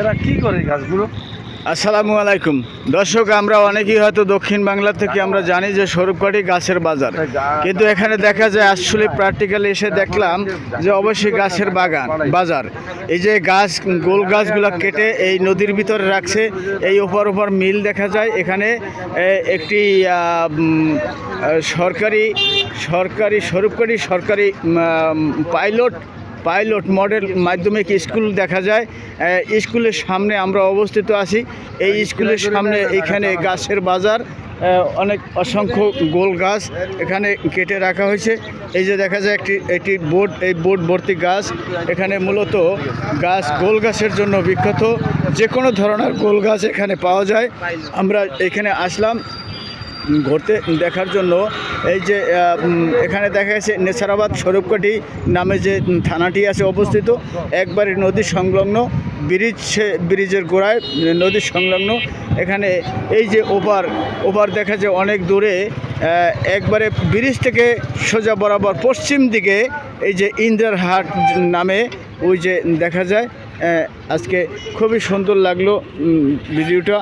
এরা কি করে গাছগুলো? আসসালামু আলাইকুম। দর্শক আমরা অনেকেই হয়তো দক্ষিণ বাংলা থেকে আমরা জানি যে স্বরূপকাঠি গাছের বাজার। কিন্তু এখানে দেখা যায় আসলে প্র্যাকটিক্যালি এসে দেখলাম যে অবশ্যই গাছের বাগান বাজার। এই যে গাছ গোল গাছগুলো কেটে এই নদীর ভিতরে রাখছে এই ওপর ওপর মিল দেখা যায়। এখানে একটি সরকারি সরকারি স্বরূপকাঠি সরকারি পাইলট পাইলট মডেল মাধ্যমিক স্কুল দেখা যায়। স্কুলের সামনে আমরা অবস্থিত আছি। এই স্কুলের সামনে এখানে গাছের বাজার অনেক অসংখ্য গোল গাছ এখানে কেটে রাখা হয়েছে। এই যে দেখা যায় একটি একটি বোর্ড এই বোর্ড ভর্তি গাছ। এখানে মূলত গাছ, গোল গাছের জন্য বিখ্যাত। যে কোনো ধরনের গোল গাছ এখানে পাওয়া যায়। আমরা এখানে আসলাম। ঘুরতে দেখার জন্য। এই যে এখানে দেখা গেছে নেসারাবাদ স্বরূপকাঠি নামে যে থানাটি আছে অবস্থিত। একবারে নদী সংলগ্ন, ব্রিজ ব্রিজের গোড়ায় নদীর সংলগ্ন। এখানে এই যে ওপার ওপার দেখা যায় অনেক দূরে একবারে ব্রিজ থেকে সোজা বরাবর পশ্চিম দিকে এই যে ইন্দ্রার হাট নামে ওই যে দেখা যায়। আজকে খুবই সুন্দর লাগল ভিডিওটা।